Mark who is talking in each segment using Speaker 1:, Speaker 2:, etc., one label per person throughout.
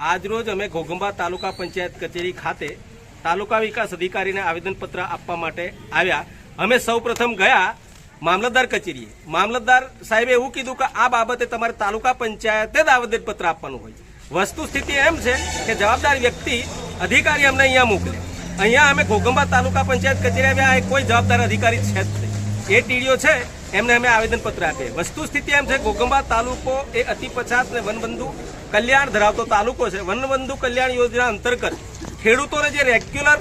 Speaker 1: આજરોજ અમે ઘોઘંબા તાલુકા પંચાયત કચેરી ખાતે તાલુકા વિકાસ અધિકારીને આવેદનપત્ર આપવા માટે આવ્યા. અમે સૌપ્રથમ ગયા મામલતદાર કચેરીએ. મામલતદાર સાહેબે એવું કીધું કે આ બાબતે તમારે તાલુકા પંચાયતે જ આવેદનપત્ર આપવાનું હોય. વસ્તુ સ્થિતિ એમ છે કે જવાબદાર વ્યક્તિ અધિકારી અમને અહીંયા મોકલે. અહીંયા અમે ઘોઘંબા તાલુકા પંચાયત કચેરી આવ્યા કોઈ જવાબદાર અધિકારી છે જ એ ટીડીઓ છે એમને અમે આવેદનપત્ર આપીએ વસ્તુ સ્થિતિ એમ છે ઘોગંબા તાલુકો એ અતિ પછાત અને વનબંધુ કલ્યાણ ધરાવતો તાલુકો છે. વનબંધુ કલ્યાણ યોજના અંતર્ગત ખેડૂતોને જે રેગ્યુલર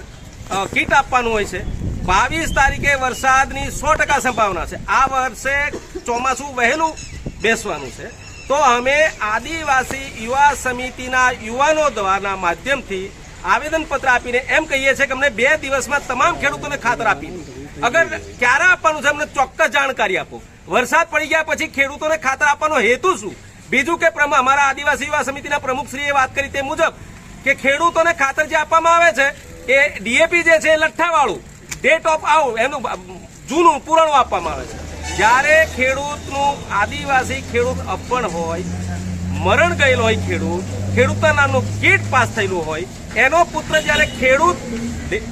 Speaker 1: કીટ આપવાનું હોય છે, બાવીસ તારીખે વરસાદની સો ટકા સંભાવના છે. આ વર્ષે ચોમાસું વહેલું બેસવાનું છે. તો અમે આદિવાસી યુવા સમિતિના યુવાનો દ્વારા માધ્યમથી આવેદનપત્ર આપીને એમ કહીએ છીએ કે અમને બે દિવસમાં તમામ ખેડૂતોને ખાતર આપી અગર ક્યારે આપવાનું છે, અમને ચોક્કસ જાણકારી આપો. વરસાદ પડી ગયા પછી ખેડૂતોને ખાતર આપવાનો હેતુ શું? બીજું કે પ્રમાણ અમારા આદિવાસી યુવા સમિતિના પ્રમુખશ્રીએ વાત કરી તે મુજબ કે ખેડૂતોને ખાતર જે આપવામાં આવે છે એ ડીએપી જે છે એ લઠ્ઠાવાળું ડેટ ઓફ આઉટ એનું જૂનું, પુરાણું આપવામાં આવે છે. જ્યારે ખેડૂતનું આદિવાસી ખેડૂત અપણ હોય, મરણ ગયેલો હોય ખેડૂત, ખેડૂતના નામનું કીટ પાસ થયેલું હોય એનો પુત્ર જ્યારે ખેડૂત,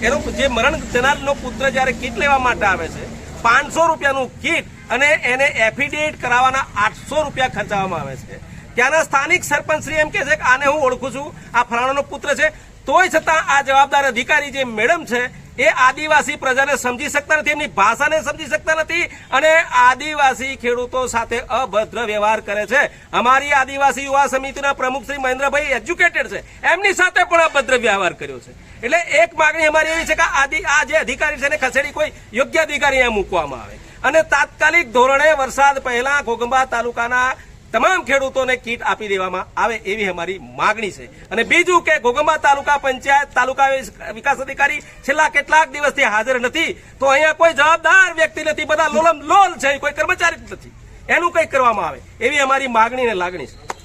Speaker 1: એનો જે મરણ જનારનો પુત્ર જ્યારે કીટ લેવા માટે આવે છે, પાંચસો રૂપિયાનું કીટ અને એને એફિડેવિટ કરાવવાના આઠસો રૂપિયા ખર્ચાવવામાં આવે છે. ત્યાંના સ્થાનિક સરપંચ શ્રી એમ કે છે કે આને હું ઓળખું છું, આ ફલાણાનો પુત્ર છે. તોય છતાં આ જવાબદાર અધિકારી જે મેડમ છે એ આદિવાસી પ્રજાને સમજી શકતા નથી, એમની ભાષાને સમજી શકતા નથી અને આદિવાસી ખેડૂતો સાથે અભદ્ર વ્યવહાર કરે છે. અમારી આદિવાસી યુવા સમિતિના પ્રમુખ શ્રી મહેન્દ્રભાઈ એજ્યુકેટેડ છે. એમની સાથે પણ અભદ્ર વ્યવહાર કર્યો છે. એટલે એક માગણી અમારી એવી છે કે આદિ, આ જે અધિકારી છે એને ખસેડી કોઈ યોગ્ય અધિકારી અહીંયા મૂકવામાં આવે. અને તાત્કાલિક ધોરણે વરસાદ પહેલા ઘોગંબા તાલુકાના તમામ ખેડૂતોને કીટ આપી દેવામાં આવે એવી અમારી માગણી છે. અને બીજું કે ઘોઘંબા તાલુકા પંચાયત તાલુકા વિકાસ અધિકારી છેલ્લા કેટલાક દિવસથી હાજર નથી, તો અહીંયા કોઈ જવાબદાર વ્યક્તિ નથી. બધા લોલમ લોલ છે, કોઈ કર્મચારી નથી. એનું કંઈક કરવામાં આવે એવી અમારી માગણી અને લાગણી છે.